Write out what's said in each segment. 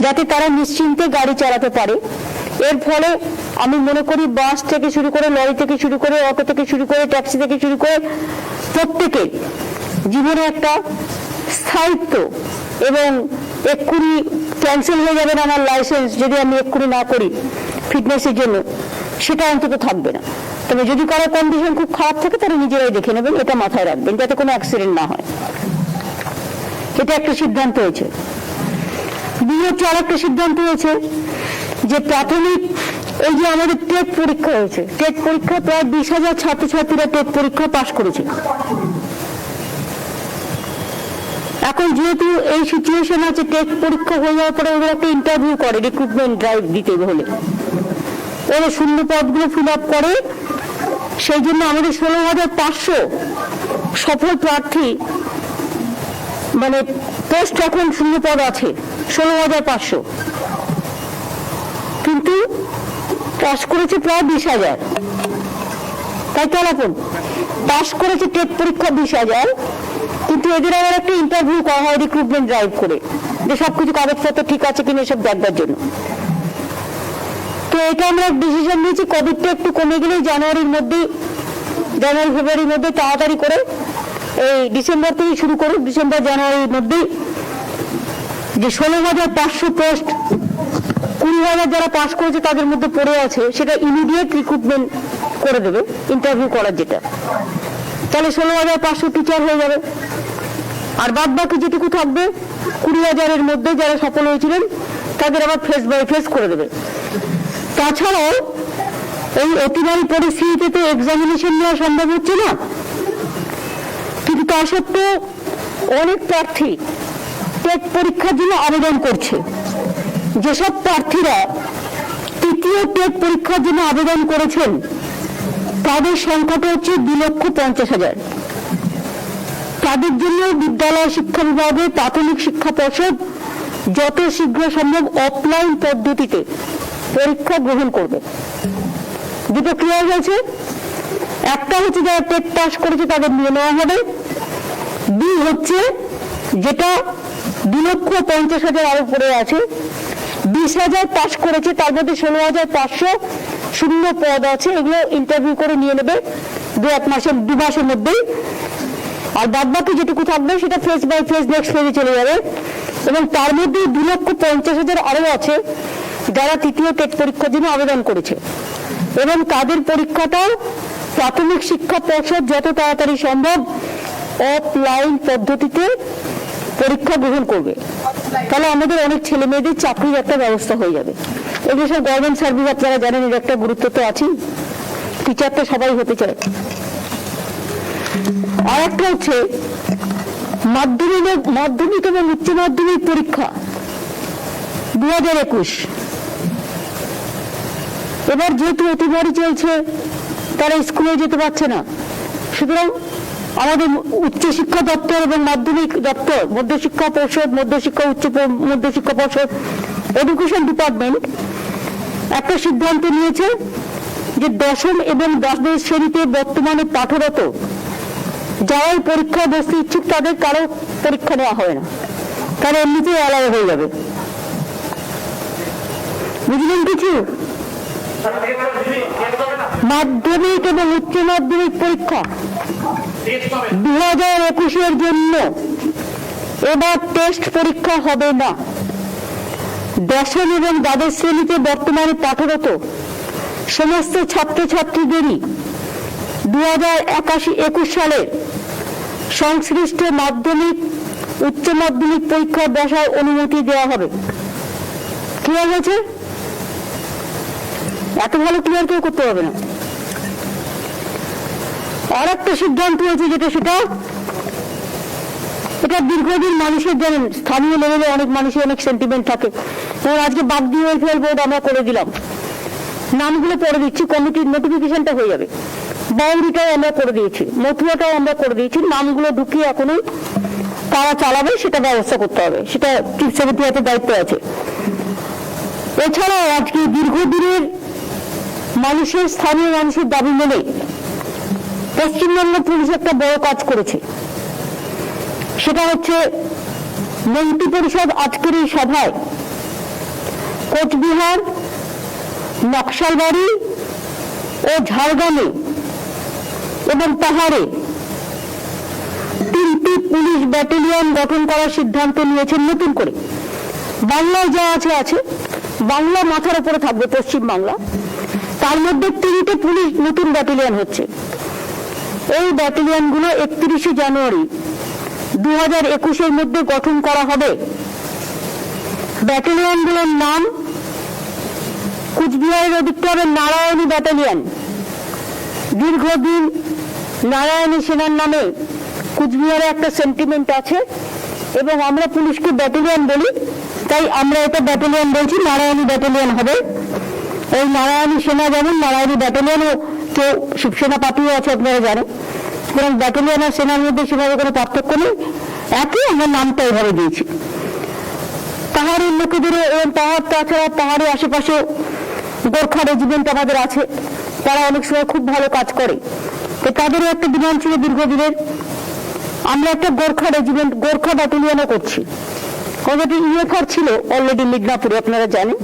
যাতে তারা নিশ্চিন্তে গাড়ি চালাতে পারে। এর ফলে আমি মনে করি বাস থেকে শুরু করে লরি থেকে শুরু করে অটো থেকে শুরু করে ট্যাক্সি থেকে শুরু করে প্রত্যেকের জীবনে একটা স্থায়িত্ব এবং এক্ষুনি ক্যান্সেল হয়ে যাবে না আমার লাইসেন্স যদি আমি এক্ষুনি না করি ফিটনেসের জন্য, সেটা অন্তত থাকবে না। তবে যদি কারও কন্ডিশন খুব খারাপ থাকে, তাহলে নিজেরাই দেখে নেবেন, এটা মাথায় রাখবেন, যাতে কোনো অ্যাক্সিডেন্ট না হয়। এটা একটা সিদ্ধান্ত হয়েছে। হচ্ছে আরেকটা সিদ্ধান্ত হয়েছে যে প্রাথমিক এই যে আমাদের টেট পরীক্ষা হয়েছে, টেট পরীক্ষা প্রায় বিশ হাজার ছাত্রছাত্রীরা টেট পরীক্ষা পাশ করেছে। এখন যেহেতু এই সিচুয়েশন আছে, টেট পরীক্ষা হয়ে যাওয়ার পরে ওদের একটা ইন্টারভিউ করে রিক্রুটমেন্ট ড্রাইভ দিতে হলে। ওরা শূন্য পদগুলো ফিল আপ করে, সেই জন্য আমাদের ষোলো হাজার পাঁচশো সফল প্রার্থী মানে পোস্ট এখন শূন্য পদ আছে, ষোলো হাজার পাঁচশো। কিন্তু পাশ করেছে প্রায় বিশ হাজার। তাই তো আপন পাশ করেছে টেট পরীক্ষা বিশ হাজার, কিন্তু এদের আবার একটা ইন্টারভিউ করা হয় রিক্রুটমেন্ট ড্রাইভ করে, যে সবকিছু কাগজপত্র ঠিক আছে কিনা এসব দেখবার জন্য। তো এটা আমরা ডিসিশন নিয়েছি কোভিডটা একটু কমে গেলে জানুয়ারির মধ্যে, জানুয়ারি, ফেব্রুয়ারির মধ্যে তাড়াতাড়ি করে এই ডিসেম্বর থেকে শুরু করুক ডিসেম্বর, জানুয়ারির মধ্যেই যে ষোলো হাজার পাঁচশো পোস্ট, কুড়ি হাজার যারা পাশ করেছে তাদের মধ্যে পড়ে আছে, সেটা ইমিডিয়েট রিক্রুটমেন্ট করে দেবে ইন্টারভিউ করার যেটা। তাহলে ষোলো হাজার পাঁচশো টিচার হয়ে যাবে। আর বাদ বাকি যেটুকু থাকবে, কুড়ি হাজারের মধ্যে যারা সফল হয়েছিলেন, তাদের আবার ফেস বাই ফেস করে দেবে। তাছাড়াও এই অতিমারী পরিস্থিতিতে তো এক্সামিনেশন নেওয়া সম্ভব হচ্ছে না। কিন্তু তা সত্ত্বেও অনেক প্রার্থী টেট পরীক্ষার জন্য আবেদন করছে। যেসব প্রার্থীরা তৃতীয় টেট পরীক্ষার জন্য আবেদন করেছেন, তাদের সংখ্যাটা হচ্ছে দু লক্ষ পঞ্চাশ হাজার। তাদের জন্য বিদ্যালয় শিক্ষা বিভাগে প্রাথমিক শিক্ষা পর্ষদ যত শীঘ্র সম্ভব অফলাইন পদ্ধতিতে পরীক্ষা গ্রহণ করবে। দুটো ক্লিয়ার হয়েছে। একটা হচ্ছে যারা টেট পাস করেছে তাদের নিয়ে নেওয়া হবে। দুই হচ্ছে যেটা দু লক্ষ পঞ্চাশ হাজার আরও পড়ে আছে। বিশ হাজার পাস করেছে, তার মধ্যে ষোলো হাজার পাঁচশো শূন্য পদ আছে। এগুলো ইন্টারভিউ করে নিয়ে নেবে দু এক মাসের, দু মাসের মধ্যেই। আর যেটুকু থাকবে সেটা ফেস বাই ফেস নেক্সট ফেজে চলে যাবে। এবং তার মধ্যে দু লক্ষ পঞ্চাশ হাজার আরও আছে যারা তৃতীয় টেট পরীক্ষার জন্য আবেদন করেছে। এবং তাদের পরীক্ষাটা প্রাথমিক শিক্ষা পর্ষদ যত তাড়াতাড়ি সম্ভব অফলাইন পদ্ধতিতে পরীক্ষা গ্রহণ করবে। তাহলে আমাদের অনেক ছেলে মেয়েদের চাকরির একটা ব্যবস্থা হয়ে যাবে। এগুলো সব গভর্নমেন্ট সার্ভিস আপনারা জানেন এর একটা গুরুত্ব তো আছেই। টিচার তো সবাই হতে চায়। আর একটা হচ্ছে মাধ্যমিক মাধ্যমিক এবং উচ্চ মাধ্যমিক পরীক্ষা দু হাজার একুশ। এবার যেহেতু অতিমারি চলছে, তারা স্কুলে যেতে পারছে না। সুতরাং আমাদের উচ্চশিক্ষা দপ্তর এবং মাধ্যমিক দপ্তর, মধ্যশিক্ষা পর্ষদ, মধ্যশিক্ষা, উচ্চ মধ্যশিক্ষা পর্ষদ এডুকেশন ডিপার্টমেন্ট একটা সিদ্ধান্ত নিয়েছে যে দশম এবং দ্বাদশ শ্রেণীতে বর্তমানে পাঠরত যারাই পরীক্ষা বসতে ইচ্ছুক তাদের কারও পরীক্ষা নেওয়া হবে না। তারা এমনিতেই আলাদা হয়ে যাবে। বুঝলেন কিছু? মাধ্যমিক এবং উচ্চ মাধ্যমিক পরীক্ষা দু হাজার একুশের জন্য এবার টেস্ট পরীক্ষা হবে না। দশম এবং দ্বাদশ শ্রেণীতে বর্তমানে পাঠরত সমস্ত ছাত্রছাত্রীদেরই দু হাজার একাশি একুশ সালে সংশ্লিষ্ট মাধ্যমিক, উচ্চ মাধ্যমিক পরীক্ষা বসার অনুমতি দেওয়া হবে। ক্লিয়ার হয়েছে? এত ভালো ক্লিয়ার কেউ করতে হবে না। আর একটা সিদ্ধান্ত হয়েছে যেটা সেটা, এটা দীর্ঘদিন মানুষের জানেন স্থানীয় লেভেলে অনেক মানুষের অনেক সেন্টিমেন্ট থাকে। যেমন আজকে বাদ দিয়ে ওয়েলফেয়ার বোর্ড আমরা করে দিলাম। নামগুলো পরে দিচ্ছি কমিটির নোটিফিকেশনটা হয়ে যাবে। বাউরিটাও আমরা করে দিয়েছি মথুয়াটাও আমরা করে দিয়েছি, নামগুলো ঢুকিয়ে এখনই তারা চালাবে, সেটা ব্যবস্থা করতে হবে। সেটা চিফ সেক্রেটারি হাতে দায়িত্ব আছে। এছাড়াও আজকে দীর্ঘদিনের মানুষের, স্থানীয় মানুষের দাবি মেনে পশ্চিমবঙ্গ পুলিশ একটা বড় কাজ করেছে। সেটা হচ্ছে মন্ত্রী পরিষদ আজকের এই সভায় কোচবিহার, নকশালবাড়ি ও ঝাড়গ্রামে এবং পাহাড়ে তিনটি পুলিশ ব্যাটালিয়ন গঠন করার সিদ্ধান্ত নিয়েছেন নতুন করে। বাংলায় যা আছে আছে। বাংলা মাথার উপরে থাকবে পশ্চিম বাংলা তার মধ্যে তিনটে পুলিশ নতুন ব্যাটালিয়ন হচ্ছে। এই ব্যাটালিয়নগুলো একত্রিশে জানুয়ারি দু হাজার একুশের মধ্যে গঠন করা হবে। ব্যাটালিয়নগুলোর নাম কুচবিহারের অধিকতে হবে নারায়ণী ব্যাটালিয়ন। দীর্ঘদিন নারায়ণী সেনার নামে কুচবিহারে একটা সেন্টিমেন্ট আছে এবং আমরা পুলিশকে ব্যাটালিয়ন বলি, তাই আমরা এটা ব্যাটালিয়ন বলছি, নারায়ণী ব্যাটালিয়ন হবে। এই নারায়ণী সেনা যেমন নারায়ণী ব্যাটালিয়নও কেউ শিবসেনা পার্টিও আছে, আপনারা জানেন। সুতরাং ব্যাটালিয়ন আর সেনার মধ্যে সেভাবে কোনো পার্থক্য নেই। একই আমরা নামটা এভাবে দিয়েছি। পাহাড়ের লোকেদের এবং পাহাড়, তাছাড়া পাহাড়ের আশেপাশে গোর্খা রেজিমেন্ট আমাদের আছে। তারা অনেক সময় খুব ভালো কাজ করে। তো তাদেরও একটা ডিমান্ড ছিল দীর্ঘদিনের। আমরা একটা গোর্খা রেজিমেন্ট, গোর্খা ব্যাটালিয়নও করছি। ইউএফআর ছিল অলরেডি মিদনাপুরে, আপনারা জানেন।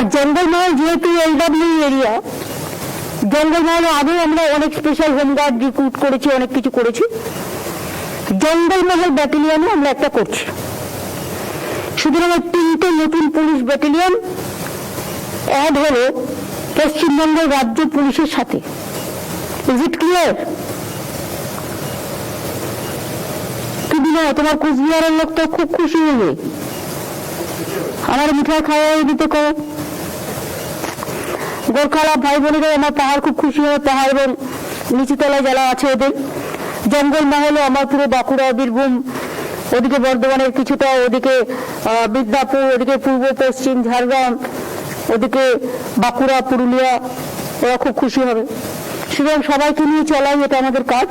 আর জঙ্গলমহল যেহেতু এলডাব্লিউ এরিয়া জঙ্গলমহলে আগেও আমরা অনেক স্পেশাল হোমগার্ড রিক্রুট করেছি, অনেক কিছু করেছি। জঙ্গলমহল ব্যাটালিয়নও আমরা একটা করছি। সুতরাং তিনটে নতুন পুলিশ ব্যাটালিয়ন অ্যাড হলো পশ্চিমবঙ্গের রাজ্য পুলিশের সাথে। ইজ ইট ক্লিয়ার কি বিনয় তোমার কুচবিহারের লোক তো খুব খুশি হবে আমার মিঠাই খাওয়াই দিতে করো গোর্খালা ভাই বোনেরা আমার পাহাড় খুব খুশি হয়, পাহাড় এবং নিচুতলায় যারা আছে ওদের। জঙ্গল মহলে আমার পুরো বাঁকুড়া, বীরভূম, ওদিকে বর্ধমানের কিছুটা ওদিকে বিদ্যাপুর, ওদিকে পূর্ব, পশ্চিম ঝাড়গ্রাম, ওদিকে বাঁকুড়া, পুরুলিয়া, ওরা খুব খুশি হবে। সুতরাং সবাইকে নিয়ে চলাই এটা আমাদের কাজ।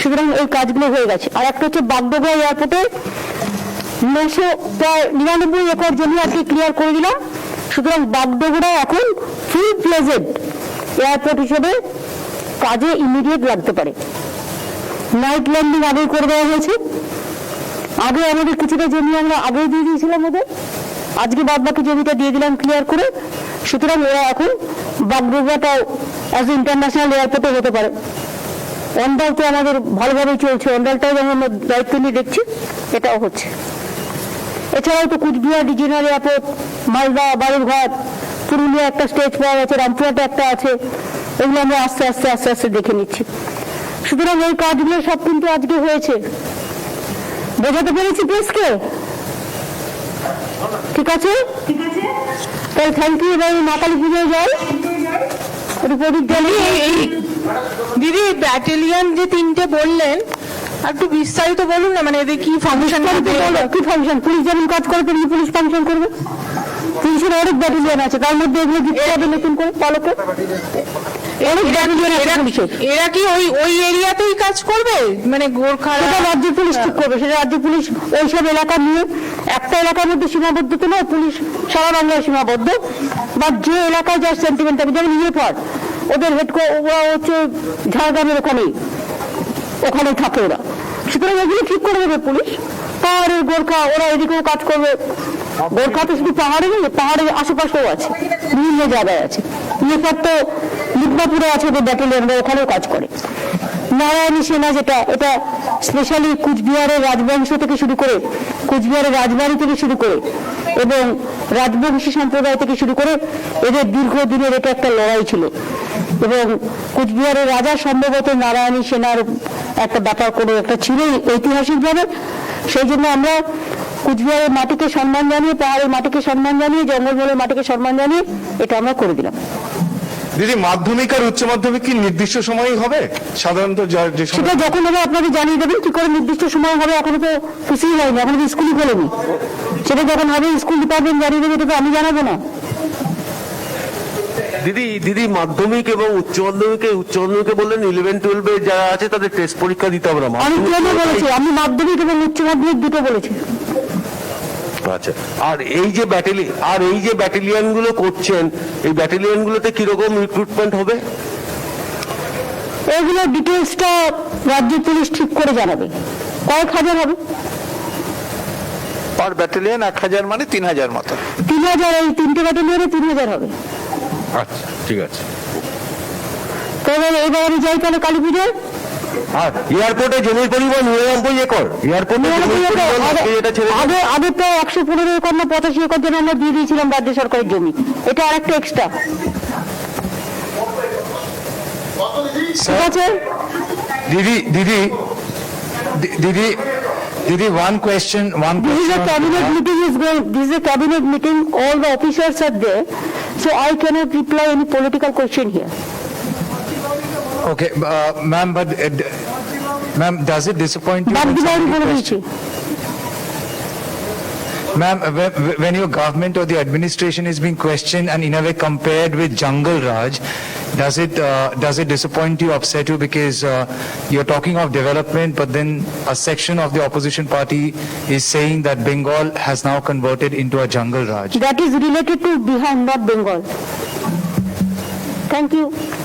সুতরাং এই কাজগুলো হয়ে গেছে। আর একটা হচ্ছে বাগডোগরা এয়ারপোর্টে নশো প্রায় নিরানব্বই একর জমি আজকে ক্লিয়ার করে দিলাম। সুতরাং বাগডোগরা এখন ফুল এয়ারপোর্ট হিসেবে কাজে ইমিডিয়েট লাগতে পারে। নাইট ল্যান্ডিং আগেই করে দেওয়া হয়েছে। আগে আমাদের কিছুটা জমি আমরা আগেই দিয়ে দিয়েছিলাম ওদের। আজকে বাদ বাকি জমিটা দিয়ে দিলাম ক্লিয়ার করে। সুতরাং ওরা এখন বাগডোগরাটাও অ্যাজ ইন্টারন্যাশনাল এয়ারপোর্টে হতে পারে। অন্ডাল তো আমাদের ভালোভাবেই চলছে। অন্ডালটাও যেমন আমরা দায়িত্ব নিয়ে দেখছি, এটাও হচ্ছে। এছাড়াও তো কুচবিহার রিজিনাল এয়ারপোর্ট মালদা, বালুরঘাট পুরুলিয়া একটা স্টেজ পাওয়া গেছে রামপুরহাটে একটা আছে। এগুলো আমরা আস্তে আস্তে আস্তে আস্তে দেখে নিচ্ছি। সুতরাং এই কাজগুলো সব কিন্তু আজকে হয়েছে। বোঝাতে পেরেছি প্রেসকে ঠিক আছে? তাহলে থ্যাংক ইউ এবার মাতালি পুজোয় যাই দিদি ব্যাটালিয়ন যে তিনটে বললেন আর একটু বিস্তারিত বলুন না মানে এদের কি ফাংশন কি ফাংশন পুলিশ যেমন কাজ করে পুলিশ ফাংশন করবে। পুলিশের অনেক ব্যাটালিয়ন আছে তার মধ্যে এগুলো দিতে হবে নতুন করে পালকে অনেক ব্যাটালিয়ন আছে পুলিশের। এরা কি ওই ওই এরিয়াতেই কাজ করবে? মানে গোর্খা রাজ্য পুলিশ ঠিক করবে সেটা রাজ্য পুলিশ ওইসব এলাকা নিয়ে একটা এলাকার মধ্যে সীমাবদ্ধ তো নয় পুলিশ সারা বাংলায় সীমাবদ্ধ। বা যে এলাকায় যার সেন্টিমেন্ট যেমন ওদের হেড ওরা হচ্ছে ঝাড়গ্রামের ওখানেই। ওখানেই থাকে ওরা। সুতরাং এগুলো ঠিক করে দেবে পুলিশ। পাহাড়ের গোর্খা ওরা এদিকেও কাজ করবে। গোর্খা তো শুধু পাহাড়ে নেই পাহাড়ের আশেপাশেও আছে, বিভিন্ন জায়গায় আছে। ইউএফআর তো মিদনাপুরে আছে ওদের ব্যাটালিয়ন ওখানেও কাজ করে। নারায়ণী সেনা যেটা, এটা স্পেশালি কুচবিহারের রাজবংশ থেকে শুরু করে, কুচবিহারের রাজবাড়ি থেকে শুরু করে এবং রাজবংশী সম্প্রদায় থেকে শুরু করে এদের দীর্ঘদিনের এটা একটা লড়াই ছিল। এবং কুচবিহারের রাজা সম্ভবত নারায়ণী সেনার একটা ব্যাপার করে একটা ছিল ঐতিহাসিকভাবে। সেই জন্য আমরা কুচবিহারের মাটিকে সম্মান জানিয়ে পাহাড়ের মাটিকে সম্মান জানিয়ে জঙ্গলমহলের মাটিকে সম্মান জানিয়ে এটা আমরা করে দিলাম। দিদি মাধ্যমিক আর উচ্চ মাধ্যমিক কি নির্দিষ্ট সময়ই হবে? সাধারণত সেটা যখন হবে আপনাদের জানিয়ে দেবেন কি করে নির্দিষ্ট সময় হবে এখনও তো কিছুই হয়নি এখনও তো স্কুলই খোলেনি। সেটা যখন হবে স্কুল ডিপার্টমেন্ট জানিয়ে দেবে এটা আমি জানাব না। দিদি দিদি মাধ্যমিক এবং উচ্চ মাধ্যমিকে উচ্চ মাধ্যমিকে বললেন ইলেভেন টুয়েলভে যারা আছে তাদের টেস্ট পরীক্ষা দিতে হবে না। আমি বলেছি আমি মাধ্যমিক এবং উচ্চ মাধ্যমিক দুটো বলেছি। আচ্ছা আর এই যে ব্যাটালি আর এই যে ব্যাটালিয়নগুলো করছেন এই ব্যাটালিয়ন গুলোতে কীরকম রিক্রুটমেন্ট হবে? এগুলো ডিটেলসটা রাজ্য পুলিশ ঠিক করে জানাবে। কয়েক হাজার হবে। পার ব্যাটালিয়ন এক হাজার মানে তিন হাজার মতো। তিন হাজার এই তিনটে ব্যাটালিয়নে তিন হাজার হবে। আচ্ছা ঠিক আছে। তবে এবার আমি যাই তাহলে কালী পুজোয়। আর এয়ারপোর্টে জমির পরিমাণ নিরানব্বই একর এয়ারপোর্টে আগে আগে তো একশো পনেরো একর না পঁচাশি একর জন্য আমরা দিয়ে দিয়েছিলাম রাজ্য সরকারের জমি এটা আরেকটা এক্সট্রা ঠিক আছে Didi, Didi, Di- Didi, one question, one This is a cabinet meeting is going, this is a cabinet meeting, all the officers are there. So I cannot reply any political question here. Okay, uh, ma'am, but, uh, d- ma'am, does it disappoint you? বাদ when দিলে আমি somebody বলে question- দিচ্ছি Ma'am, uh, when- when your government or the administration is being questioned and in a way compared with Jungle Raj, does it, uh, does it disappoint you, upset you? Because uh, you're talking of development, but then a section of the opposition party is saying that Bengal has now converted into a Jungle Raj. That is related to Bihar, not Bengal. Thank you. Okay.